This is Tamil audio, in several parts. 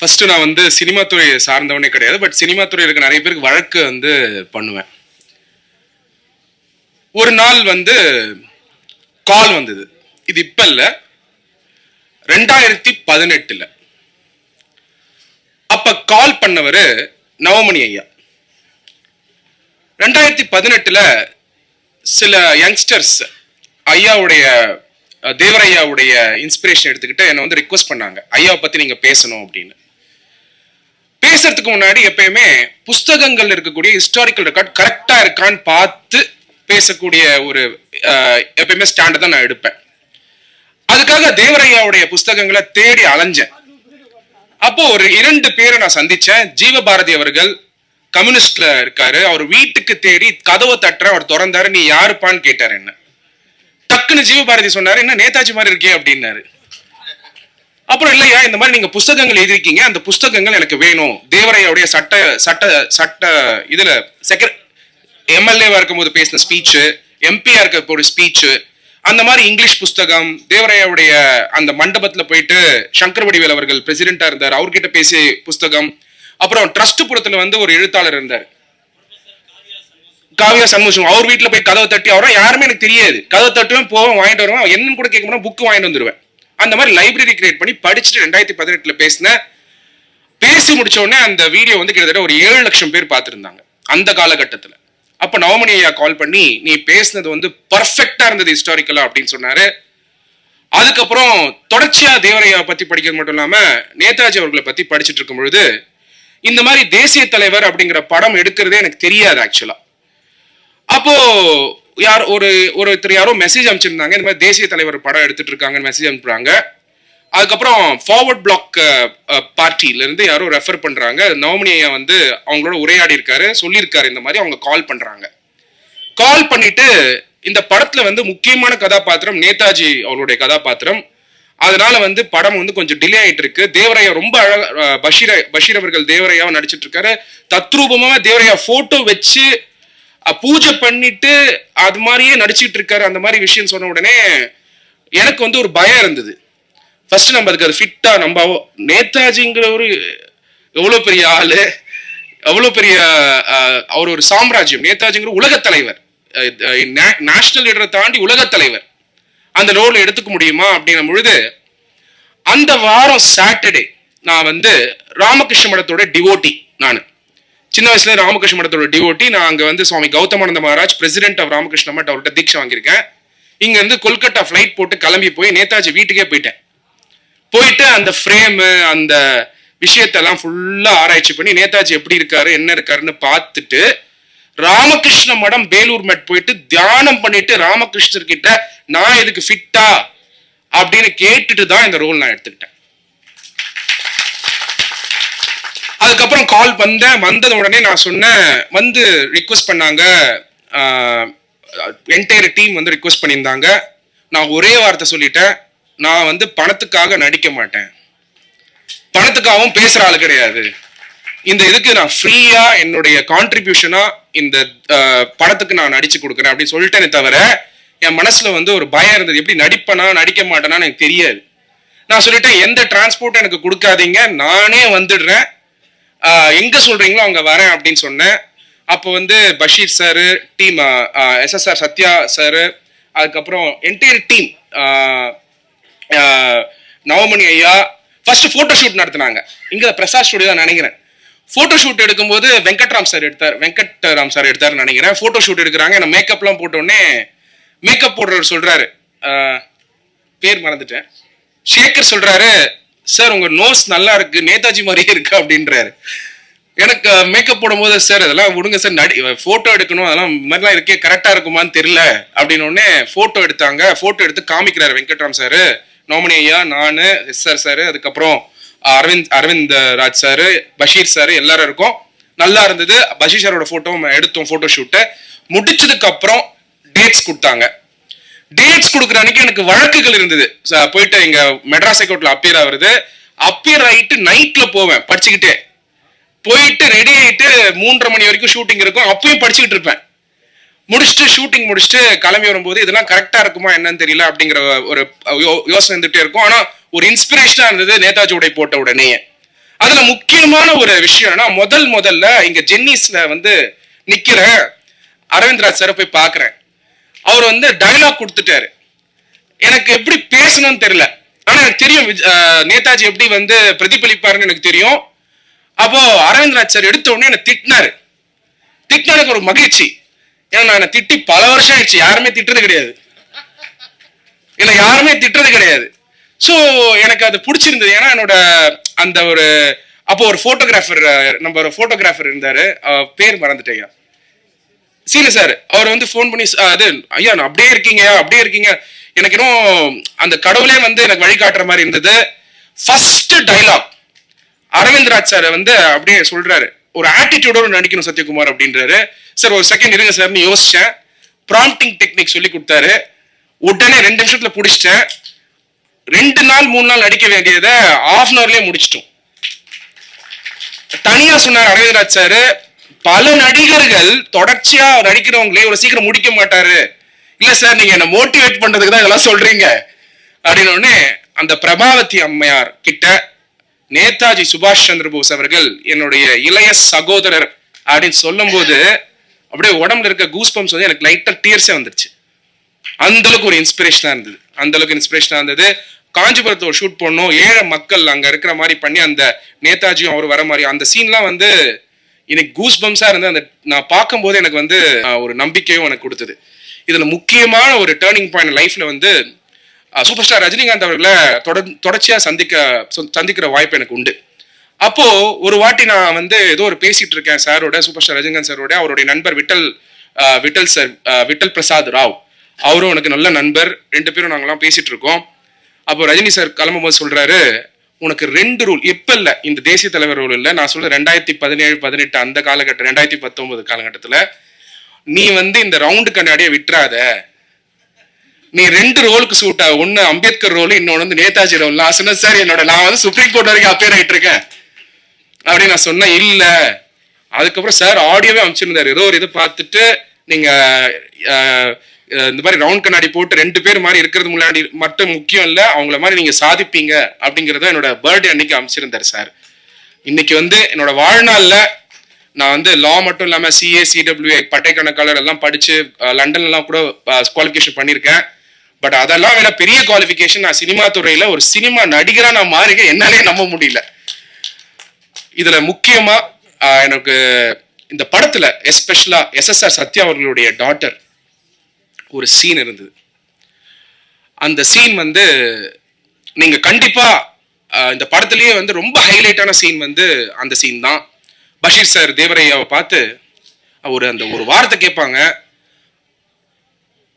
ஃபர்ஸ்ட் நான் வந்து சினிமா துறை சார்ந்தவனே கிடையாது பட் சினிமா துறையில் இருக்க நிறைய பேருக்கு வழக்கு வந்து பண்ணுவேன். ஒரு நாள் வந்து கால் வந்தது. இது இப்ப இல்ல. ரெண்டாயிரத்தி பதினெட்டுல. அப்ப கால் பண்ணவர் நவமணி ஐயா. ரெண்டாயிரத்தி பதினெட்டுல சில யங்ஸ்டர்ஸ் ஐயாவுடைய தேவரையாவுடைய இன்ஸ்பிரேஷன் எடுத்துக்கிட்டு என்னை வந்து ரிக்வஸ்ட் பண்ணாங்க. ஐயாவை பத்தி நீங்க பேசணும் அப்படின்னு. பேசுறதுக்கு முன்னாடி எப்பயுமே புஸ்தகங்கள் இருக்கக்கூடிய ஹிஸ்டாரிக்கல் ரெக்கார்ட் கரெக்டா இருக்கான்னு பார்த்து பேசக்கூடிய ஒரு எப்பயுமே ஸ்டாண்டை தான் நான் எடுப்பேன். அதுக்காக தேவரையாவுடைய புஸ்தகங்களை தேடி அலைஞ்சேன். அப்போ ஒரு இரண்டு பேரை நான் சந்திச்சேன். ஜீவபாரதி அவர்கள் கம்யூனிஸ்ட்ல இருக்காரு. அவர் வீட்டுக்கு தேடி கதவை தட்டுற அவர் திறந்தாரு. நீ யாருப்பான்னு கேட்டாரு என்ன? டக்குன்னு ஜீவபாரதி சொன்னாரு என்ன நேதாஜி மாதிரி இருக்கே அப்படின்னாரு. அப்புறம் இல்லையா இந்த மாதிரி நீங்க புஸ்தகங்கள் எழுதிருக்கீங்க அந்த புஸ்தகங்கள் எனக்கு வேணும். தேவரையாவுடைய சட்ட சட்ட சட்ட இதுல செக்ர எம்எல்ஏவா இருக்கும்போது பேசின ஸ்பீச் எம்பியா இருக்க போற ஸ்பீச் அந்த மாதிரி இங்கிலீஷ் புஸ்தகம் தேவரையாவுடைய அந்த மண்டபத்துல போயிட்டு சங்கர் வடிவேல் அவர்கள் பிரசிடென்டா இருந்தார் அவர்கிட்ட பேசிய புஸ்தகம். அப்புறம் ட்ரஸ்ட் புறத்துல வந்து ஒரு எழுத்தாளர் இருந்தார். காவியா சண்முகம் அவர் வீட்டுல போய் கதவை தட்டி அவரும் யாருமே எனக்கு தெரியாது. கதவை தட்டுவேன் போவேன் வாங்கிட்டு வருவேன் என்னன்னு கூட கேட்க முடியும் புக் வாங்கிட்டு வந்துருவேன். அந்த மாதிரி லைப்ரரி கிரியேட் பண்ணி படிச்சுட்டு ரெண்டாயிரத்தி பதினெட்டுல பேசினேன் பேசி முடிச்ச உடனே அந்த வீடியோ வந்து கிட்டத்தட்ட ஒரு ஏழு லட்சம் பேர் பார்த்துருந்தாங்க அந்த காலகட்டத்தில். அப்போ நவமணி ஐயா கால் பண்ணி நீ பேசுனது வந்து பர்ஃபெக்டாக இருந்தது ஹிஸ்டாரிக்கலாக அப்படின்னு சொன்னாரு. அதுக்கப்புறம் தொடர்ச்சியா தேவரையா பத்தி படிக்கிறது மட்டும் இல்லாம நேதாஜி அவர்களை பத்தி படிச்சுட்டு இருக்கும் பொழுது இந்த மாதிரி தேசிய தலைவர் அப்படிங்கிற படம் எடுக்கிறதே எனக்கு தெரியாது ஆக்சுவலா அப்போ யார் ஒரு ஒருத்தர் யாரோ மெசேஜ் அனுப்பிச்சிருந்தாங்க. இந்த மாதிரி தேசிய தலைவர் படம் எடுத்துட்டு இருக்காங்கன்னு மெசேஜ் அனுப்புறாங்க. அதுக்கப்புறம் ஃபார்வர்ட் பிளாக் பார்ட்டில இருந்து யாரோ ரெஃபர் பண்ணுறாங்க நவமணி வந்து அவங்களோட உரையாடி இருக்காரு. சொல்லியிருக்காரு இந்த மாதிரி அவங்க கால் பண்ணுறாங்க கால் பண்ணிட்டு இந்த படத்தில் வந்து முக்கியமான கதாபாத்திரம் நேதாஜி அவருடைய கதாபாத்திரம். அதனால வந்து படம் வந்து கொஞ்சம் டிலே ஆயிட்டு இருக்கு. தேவரையா ரொம்ப அழகா பஷீர பஷீர் அவர்கள் தேவரையாவும் நடிச்சிட்டு இருக்காரு. தத்ரூபமா தேவரையா போட்டோ வச்சு பூஜை பண்ணிட்டு அது மாதிரியே நடிச்சிட்டு இருக்காரு அந்த மாதிரி விஷயம் சொன்ன உடனே எனக்கு வந்து ஒரு பயம் இருந்தது. ஃபர்ஸ்ட் நம்ம இருக்காரு அது ஃபிட்டா நம்ம நேதாஜிங்கிற ஒரு எவ்வளோ பெரிய ஆளு அவ்வளோ பெரிய அவர் ஒரு சாம்ராஜ்யம். நேதாஜிங்கிற உலகத் தலைவர். நேஷனல் லீடரை தாண்டி உலகத் தலைவர். அந்த ரோல் எடுத்துக்க முடியுமா அப்படின்னும் பொழுது அந்த வாரம் சாட்டர்டே நான் வந்து ராமகிருஷ்ண மடத்தோட டிவோட்டி நான். சின்ன வயசுல ராமகிருஷ்ண மடத்தோட டிவோட்டி நான் அங்க வந்து சுவாமி கௌதமானந்த மகாராஜ் பிரசிடென்ட் ஆஃப் ராமகிருஷ்ண மட் அவர்கிட்ட தீட்சை வாங்கியிருக்கேன். இங்க இருந்து கொல்கட்டா ஃபிளைட் போட்டு கிளம்பி போய் நேதாஜி வீட்டுக்கே போயிட்டேன். போயிட்டு அந்த ஃப்ரேமு அந்த விஷயத்தெல்லாம் ஃபுல்லா ஆராய்ச்சி பண்ணி நேதாஜி எப்படி இருக்காரு என்ன இருக்காருன்னு பார்த்துட்டு ராமகிருஷ்ண மடம் பேலூர் மெட் போயிட்டு தியானம் பண்ணிட்டு ராமகிருஷ்ணர் கிட்ட நான் இதுக்கு ஃபிட்டா அப்படின்னு கேட்டுட்டு தான் இந்த ரோல் நான் எடுத்துக்கிட்டேன். அதுக்கப்புறம் கால் வந்தேன் வந்தது உடனே நான் சொன்னேன் வந்து ரிக்வஸ்ட் பண்ணாங்க. என்டையர் டீம் வந்து ரிக்வஸ்ட் பண்ணியிருந்தாங்க. நான் ஒரே வார்த்தை சொல்லிட்டேன். நான் வந்து பணத்துக்காக நடிக்க மாட்டேன். பணத்துக்காகவும் பேசுற ஆள் கிடையாது. இந்த இதுக்கு நான் ஃப்ரீயா என்னுடைய கான்ட்ரிபியூஷனா இந்த படத்துக்கு நான் நடிச்சு கொடுக்குறேன் அப்படின்னு சொல்லிட்டேனே தவிர என் மனசுல வந்து ஒரு பயம் இருந்தது. எப்படி நடிப்பனா நடிக்க மாட்டேனா எனக்கு தெரியாது. நான் சொல்லிட்டேன் எந்த டிரான்ஸ்போர்ட் எனக்கு கொடுக்காதீங்க. நானே வந்துடுறேன். எங்க சொல்றீங்களோ அங்க வரேன் அப்படின்னு சொன்னேன். அப்போ வந்து Basheer sir team SSR Sathya sir அதுக்கப்புறம் என்டையர் டீம் நவமணி ஐயா ஃபர்ஸ்ட் போட்டோ ஷூட் நடத்தினாங்க. இங்க பிரசாத் ஸ்டுடியோ தான் நினைக்கிறேன். போட்டோ ஷூட் எடுக்கும்போது வெங்கட்ராம் சார் எடுத்தார் வெங்கட்ராம் சார் எடுத்தாருன்னு நினைக்கிறேன். போட்டோ ஷூட் எடுக்கிறாங்க நான் மேக்கப்லாம் போட்டோன்னே மேக்கப் போடுறவர் சொல்றாரு. பேர் மறந்துட்டேன். ஷேகர் சொல்றாரு சார் உங்க நோஸ் நல்லா இருக்கு நேதாஜி மாதிரியே இருக்கு அப்படின்றாரு. எனக்கு மேக்கப் போடும்போது சார் அதெல்லாம் விடுங்க சார் நடி போட்டோ எடுக்கணும். அதெல்லாம் மாதிரிலாம் இருக்கே கரெக்டா இருக்குமான்னு தெரியல அப்படின்னு உடனே போட்டோ எடுத்தாங்க. போட்டோ எடுத்து காமிக்கிறாரு வெங்கட்ராம் சார் நோமினி ஐயா நானு எஸ் சார் சார் அதுக்கப்புறம் அரவிந்த் அரவிந்த் ராஜ் சார் பஷீர் சார் எல்லாரும் இருக்கோம். நல்லா இருந்தது. பஷீர் சாரோட போட்டோ எடுத்தோம் போட்டோ ஷூட்டை முடிச்சதுக்கு அப்புறம் டேட்ஸ் கொடுத்தாங்க. டேட்ஸ் கொடுக்குற அன்னைக்கு எனக்கு வழக்குகள் இருந்தது. போயிட்டு இங்க மெட்ராஸ் ஹைகோர்ட்ல அப்பியர் ஆகுறது. அப்பியர் ஆயிட்டு நைட்ல போவேன் படிச்சுக்கிட்டே. போயிட்டு ரெடி ஆகிட்டு மூன்றரை மணி வரைக்கும் ஷூட்டிங் இருக்கும். அப்பயும் படிச்சுக்கிட்டு இருப்பேன். முடிச்சுட்டு ஷூட்டிங் முடிச்சுட்டு கிளம்பி வரும்போது இதெல்லாம் கரெக்டாக இருக்குமா என்னன்னு தெரியல அப்படிங்கிற ஒரு யோ- யோசனை இருந்துகிட்டே இருக்கும். ஆனால் ஒரு இன்ஸ்பிரேஷனாக இருந்தது நேதாஜி உடை போட்ட உடனே. அதில் முக்கியமான ஒரு விஷயம்னா முதல் முதல்ல இங்கே ஜென்னிஸில் வந்து நிற்கிற அரவிந்த்ராஜ் சாரை போய் பார்க்குறேன். அவர் வந்து டயலாக் கொடுத்துட்டாரு. எனக்கு எப்படி பேசணும்னு தெரியல. ஆனா எனக்கு தெரியும் நேதாஜி எப்படி வந்து பிரதிபலிப்பாருன்னு எனக்கு தெரியும். அப்போ அரவிந்த்ராஜ் சார் எடுத்த உடனே என்னை திட்டினாரு. திட்டின எனக்கு ஒரு மகிழ்ச்சி. ஏன்னா நான் என்னை திட்டி பல வருஷம் ஆயிடுச்சு. யாருமே திட்டுறது கிடையாது. என்னை யாருமே திட்டுறது கிடையாது. ஸோ எனக்கு அது பிடிச்சிருந்தது. ஏன்னா என்னோட அந்த ஒரு அப்போ ஒரு ஃபோட்டோகிராஃபர் நம்ம ஒரு ஃபோட்டோகிராஃபர் இருந்தார். பேர் மறந்துட்டேங்க சீனு சார் அவர் வந்து ஃபோன் பண்ணி அது ஐயா நான் அப்படியே இருக்கீங்க அப்படியே இருக்கீங்க. எனக்கு இன்னும் அந்த கடவுளே வந்து எனக்கு வழிகாட்டுற மாதிரி இருந்தது. ஃபர்ஸ்ட் டைலாக் அரவிந்த்ராஜ் சார் வந்து அப்படியே சொல்றாரு. ஒரு ஆட்டிடியூடோட நடிக்கணும் சத்யகுமார் அப்படின்றாரு. சார் ஒரு செகண்ட் இருங்க சார்னு யோசிச்சேன். ப்ராம்ப்டிங் டெக்னிக் சொல்லி கொடுத்தாரு. உடனே ரெண்டு நிமிஷத்துல பிடிச்சிட்டேன். ரெண்டு நாள் மூணு நாள் நடிக்க வேண்டியதை ஆஃப் அன் அவர்லயே முடிச்சிட்டோம். தனியா சொன்னார் அரவிந்த்ராஜ் சார். பல நடிகர்கள் தொடர்ச்சியா நடிக்கிறவங்களே ஒரு சீக்கிரம் முடிக்க மாட்டாரு. இல்ல சார் நீங்க என்ன மோட்டிவேட் பண்றதுக்கு தான் இதெல்லாம் சொல்றீங்க. அப்படின்னு அந்த பிரபாவதி அம்மையார் கிட்ட நேதாஜி சுபாஷ் சந்திர போஸ் அவர்கள் என்னுடைய இளைய சகோதரர் அப்படின்னு சொல்லும்போது அப்படியே உடம்புல இருக்க கூஸ் பம்ப்ஸ் வந்து எனக்கு லைட்டா டீர்ஸே வந்துருச்சு. அந்த அளவுக்கு ஒரு இன்ஸ்பிரேஷனா இருந்தது. அந்த அளவுக்கு இன்ஸ்பிரேஷனா இருந்தது. காஞ்சிபுரத்தை ஒரு ஷூட் பண்ணோம் ஏழை மக்கள் அங்க இருக்கிற மாதிரி பண்ணி அந்த நேதாஜியும் அவர் வர மாதிரி. அந்த சீன்லாம் வந்து இன்னைக்கு கூஸ் பம்ஸா இருந்து அந்த நான் பார்க்கும்போது எனக்கு வந்து ஒரு நம்பிக்கையும் எனக்கு கொடுத்தது. இதுல முக்கியமான ஒரு டேர்னிங் பாயிண்ட் லைஃப்ல வந்து சூப்பர் ஸ்டார் ரஜினிகாந்த் அவர்களை தொடர் தொடர்ச்சியா சந்திக்க சந்திக்கிற வாய்ப்பு எனக்கு உண்டு. அப்போ ஒரு வாட்டி நான் வந்து ஏதோ ஒரு பேசிட்டு இருக்கேன் சாரோட சூப்பர் ஸ்டார் ரஜினிகாந்த் சாரோட. அவருடைய நண்பர் விட்டல் விட்டல் சார் விட்டல் பிரசாத் ராவ். அவரும் எனக்கு நல்ல நண்பர். ரெண்டு பேரும் நாங்கெல்லாம் பேசிட்டு இருக்கோம். அப்போ ரஜினி சார் கிளம்பும்போது சொல்றாரு உனக்கு ரெண்டு ரூல் இப்ப இல்ல இந்த தேசிய தலைவர் ரூல் இல்ல நான் சொல்றேன் ரெண்டாயிரத்தி பதினேழு பதினெட்டு அந்த காலகட்டம் ரெண்டாயிரத்தி பத்தொன்பது காலகட்டத்துல நீ வந்து இந்த ரவுண்டு கண்ணாடியை விட்டுறாத. நீ ரெண்டு ரோலுக்கு சூட் ஆகும் ஒன்னு அம்பேத்கர் ரோல் இன்னொன்னு வந்து நேதாஜி ரோல் நான் சொன்னேன் சார் என்னோட நான் வந்து சுப்ரீம் கோர்ட் வரைக்கும் அப்பேர் ஆயிட்டு இருக்கேன். அப்படின்னு நான் சொன்னேன். இல்ல. அதுக்கப்புறம் சார் ஆடியோவே அமைச்சிருந்தாரு. ஏதோ ஒரு இது பார்த்துட்டு நீங்க இந்த மாதிரி ரவுண்ட் கண்ணாடி போட்டு ரெண்டு பேர் மாதிரி இருக்கிறது முன்னாடி மட்டும் முக்கியம் இல்லை. அவங்கள மாதிரி நீங்க சாதிப்பீங்க அப்படிங்கறத என்னோட பர்த்டே அன்னைக்கு அமைச்சிருந்தார் சார் இன்னைக்கு வந்து என்னோட வாழ்நாள்ல நான் வந்து லா மட்டும் இல்லாம சிஏ சிடபிள்யூ பட்டை கணக்காளர் எல்லாம் படிச்சு அஹ், லண்டன்ல எல்லாம் கூட குவாலிஃபிகேஷன் பண்ணியிருக்கேன் பட் அதெல்லாம் வேற பெரிய குவாலிஃபிகேஷன் நான் சினிமா துறையில ஒரு சினிமா நடிகரா நான் மாறிக்க என்னாலே நம்ப முடியல. இதுல முக்கியமா எனக்கு இந்த படத்துல எஸ்பெஷலா எஸ்எஸ்ஆர் சத்யா அவர்களுடைய டாட்டர் ஒரு சீன் இருந்தது. அந்த சீன் வந்து நீங்க கண்டிப்பா இந்த படத்துலயே வந்து ரொம்ப ஹைலைட்டான சீன் வந்து அந்த சீன் தான். பஷீர் சார் தேவரையாவை பார்த்து அவர் அந்த ஒரு வார்த்தை கேட்பாங்க.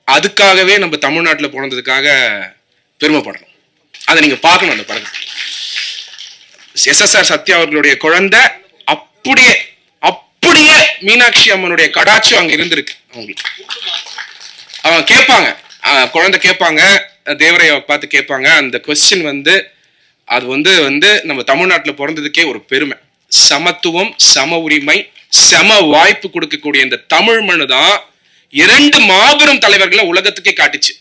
அதுக்காகவே நம்ம தமிழ்நாட்டுல போனதுக்காக பெருமைப்படணும். அதை நீங்க பார்க்கணும் அந்த படத்தை. எஸ்எஸ்ஆர் சத்யா அவர்களுடைய குழந்தை அப்படியே அப்படியே மீனாட்சி அம்மனுடைய கடாட்சி அங்க இருந்திருக்கு அவங்களுக்கு. அவங்க கேட்பாங்க. குழந்தை கேட்பாங்க. தேவரையை பார்த்து கேட்பாங்க. அந்த கொஸ்டின் வந்து அது வந்து வந்து நம்ம தமிழ்நாட்டில் பிறந்ததுக்கே ஒரு பெருமை. சமத்துவம் சம உரிமை சம வாய்ப்பு கொடுக்கக்கூடிய இந்த தமிழ் மண்ணு தான் இரண்டு மாபெரும் தலைவர்களை உலகத்துக்கே காட்டுச்சு.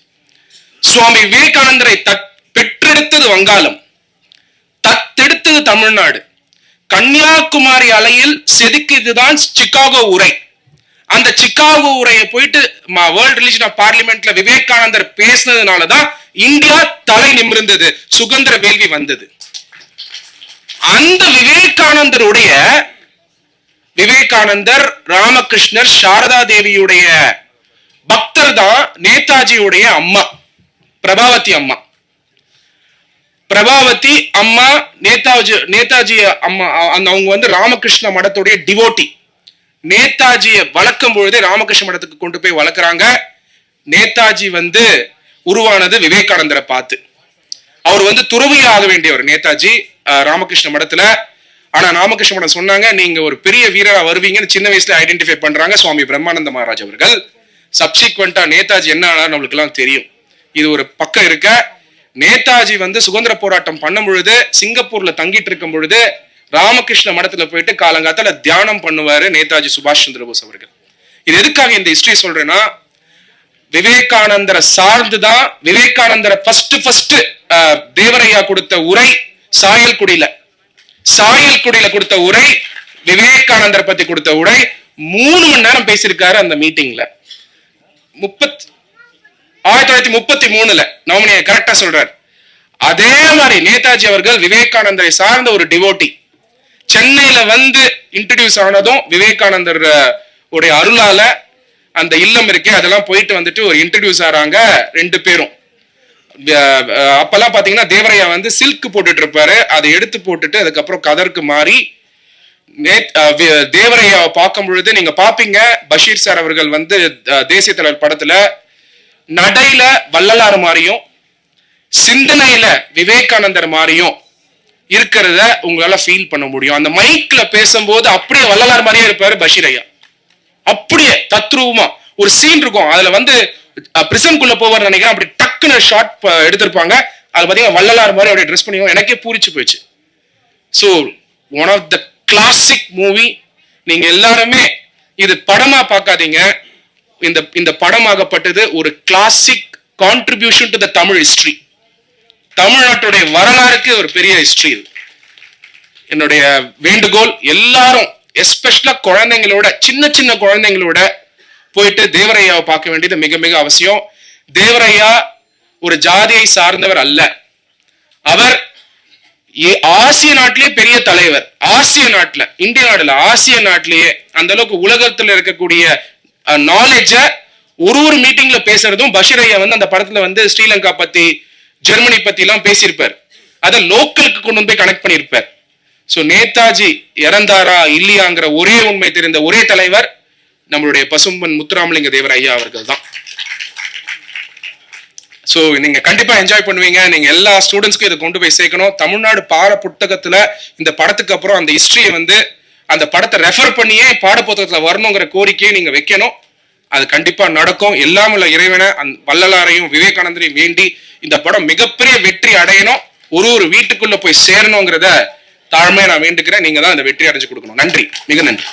சுவாமி விவேகானந்தரை தத் பெற்றெடுத்தது வங்காளம். தத்தெடுத்தது தமிழ்நாடு. கன்னியாகுமரி அலையில் செதுக்கியதுதான் சிகாகோ உரை. அந்த சிக்காகோ உரையை போயிட்டு வேர்ல்ட் ரிலிஜன் ஆஃப் பார்லிமெண்ட்ல விவேகானந்தர் பேசினதுனால தான் இந்தியா தலை நிமிர்ந்தது சுதந்திர வேள்வி வந்தது. அந்த விவேகானந்தருடைய விவேகானந்தர் ராமகிருஷ்ணர் சாரதா தேவியுடைய பக்தர் தான் நேதாஜியுடைய அம்மா பிரபாவதி அம்மா. பிரபாவதி அம்மா நேதாஜி நேதாஜி அம்மா அந்த அவங்க வந்து ராமகிருஷ்ண மடத்துடைய டிவோட்டி நேதாஜியை வளர்க்கும் பொழுதே ராமகிருஷ்ண மடத்துக்கு கொண்டு போய் வளர்க்குறாங்க. நேதாஜி வந்து உருவானது விவேகானந்தரை பார்த்து. அவர் வந்து துறவியாக ஆக வேண்டியவர் நேதாஜி ராமகிருஷ்ண மடத்துல. ஆனா ராமகிருஷ்ண மடம் சொன்னாங்க நீங்க ஒரு பெரிய வீரரா வருவீங்கன்னு சின்ன வயசுல ஐடென்டிஃபை பண்றாங்க சுவாமி பிரம்மானந்த மகாராஜ் அவர்கள். சப்சிக்வெண்டா நேதாஜி என்ன ஆனார் நம்மளுக்கு எல்லாம் தெரியும். இது ஒரு பக்கம் இருக்க. நேதாஜி வந்து சுதந்திர போராட்டம் பண்ணும் பொழுது சிங்கப்பூர்ல தங்கிட்டு இருக்கும் பொழுது ராமகிருஷ்ண மடத்துல போயிட்டு காலங்காத்தால தியானம் பண்ணுவாரு நேதாஜி சுபாஷ் சந்திர போஸ் அவர்கள். இது எதுக்காக இந்த ஹிஸ்டரி சொல்றேன்னா விவேகானந்தரை சார்ந்துதான் விவேகானந்தரை ஃபர்ஸ்ட் ஃபர்ஸ்ட் தேவரையா கொடுத்த உரை சாயல் குடியில சாயல் குடியில கொடுத்த உரை விவேகானந்தர் பத்தி கொடுத்த உரை மூணு மணி நேரம் பேசியிருக்காரு அந்த மீட்டிங்ல முப்பத் ஆயிரத்தி தொள்ளாயிரத்தி முப்பத்தி மூணுல நவமணியை கரெக்டா சொல்றாரு. அதே மாதிரி நேதாஜி அவர்கள் விவேகானந்தரை சார்ந்த ஒரு டிவோட்டி சென்னையில வந்து இன்ட்ரடியூஸ் ஆனதும் விவேகானந்தர் உடைய அருளால அந்த இல்லம் இருக்கே அதெல்லாம் போயிட்டு வந்துட்டு ஒரு இன்ட்ரடியூஸ் ஆறாங்க ரெண்டு பேரும். அப்பெல்லாம் பாத்தீங்கன்னா தேவரையா வந்து சில்க் போட்டுட்டு இருப்பாரு. அதை எடுத்து போட்டுட்டு அதுக்கப்புறம் கதருக்கு மாறி நேத்- தேவரையாவை பார்க்கும் பொழுது நீங்க பாப்பீங்க பஷீர் சார் அவர்கள் வந்து தேசிய தலைவர் படத்துல நடையில வள்ளலார் மாதிரியும் சிந்தனையில விவேகானந்தர் மாதிரியும் இருக்கிறத உங்களால ஃபீல் பண்ண முடியும். அந்த மைக்ல பேசும்போது அப்படியே வள்ளலார் மாதிரியே இருப்பாரு பஷீர் ஐயா. அப்படியே தத்ரூபமா ஒரு சீன் இருக்கும். அதுல வந்து பிரிசன்குள்ள போவார் நினைக்கிறேன். அப்படி டக்குன்னு ஷார்ட் எடுத்திருப்பாங்க. அது பாத்தீங்கன்னா வள்ளலார் மாதிரி அப்படியே ட்ரெஸ் பண்ணி எனக்கே பூரிச்சு போயிடுச்சு so one of the classic movie நீங்க எல்லாருமே இது படமா பார்க்காதீங்க இந்த இந்த படமாகப்பட்டது ஒரு classic contribution to the Tamil history தமிழ்நாட்டுடைய வரலாறுக்கு ஒரு பெரிய ஹிஸ்டரி இது. என்னுடைய வேண்டுகோள் எல்லாரும் எஸ்பெஷலா குழந்தைங்களோட சின்ன சின்ன குழந்தைங்களோட போயிட்டு தேவரையாவை பார்க்க வேண்டியது மிக மிக அவசியம். தேவரையா ஒரு ஜாதியை சார்ந்தவர் அல்ல. அவர் ஏ- ஆசிய நாட்டிலேயே பெரிய தலைவர். ஆசிய நாட்டுல இந்திய நாடுல ஆசிய நாட்டிலேயே அந்த அளவுக்கு உலகத்துல இருக்கக்கூடிய நாலேஜ ஒரு ஒரு மீட்டிங்ல பேசுறதும் பஷீர் ஐயா வந்து அந்த படத்துல வந்து ஸ்ரீலங்கா பத்தி ஜெர்மனி பத்தி எல்லாம் பேசியிருப்பார். அதை லோக்கலுக்கு கொண்டு வந்து போய் கனெக்ட் பண்ணியிருப்பார். சோ நேதாஜி இறந்தாரா இல்லையாங்கிற ஒரே உண்மை தெரிந்த ஒரே தலைவர் நம்மளுடைய பசும்பன் முத்துராமலிங்க தேவர் ஐயா அவர்கள் தான். சோ நீங்க கண்டிப்பா என்ஜாய் பண்ணுவீங்க. நீங்க எல்லா ஸ்டூடெண்ட்ஸ்க்கும் இதை கொண்டு போய் சேர்க்கணும். தமிழ்நாடு பாட புத்தகத்துல இந்த படத்துக்கு அப்புறம் அந்த ஹிஸ்டரியை வந்து அந்த படத்தை ரெஃபர் பண்ணியே பாட புத்தகத்துல வரணுங்கிற கோரிக்கையை நீங்க வைக்கணும். அது கண்டிப்பா நடக்கும். எல்லாமுள்ள இறைவனை அந் வள்ளலாரையும் விவேகானந்தரையும் வேண்டி இந்த படம் மிகப்பெரிய வெற்றி அடையணும். ஒரு ஒரு வீட்டுக்குள்ள போய் சேரணுங்கிறத தாழ்மையை நான் வேண்டுக்கிறேன் நீங்க தான் அந்த வெற்றி அடைஞ்சு கொடுக்கணும். நன்றி. மிக நன்றி.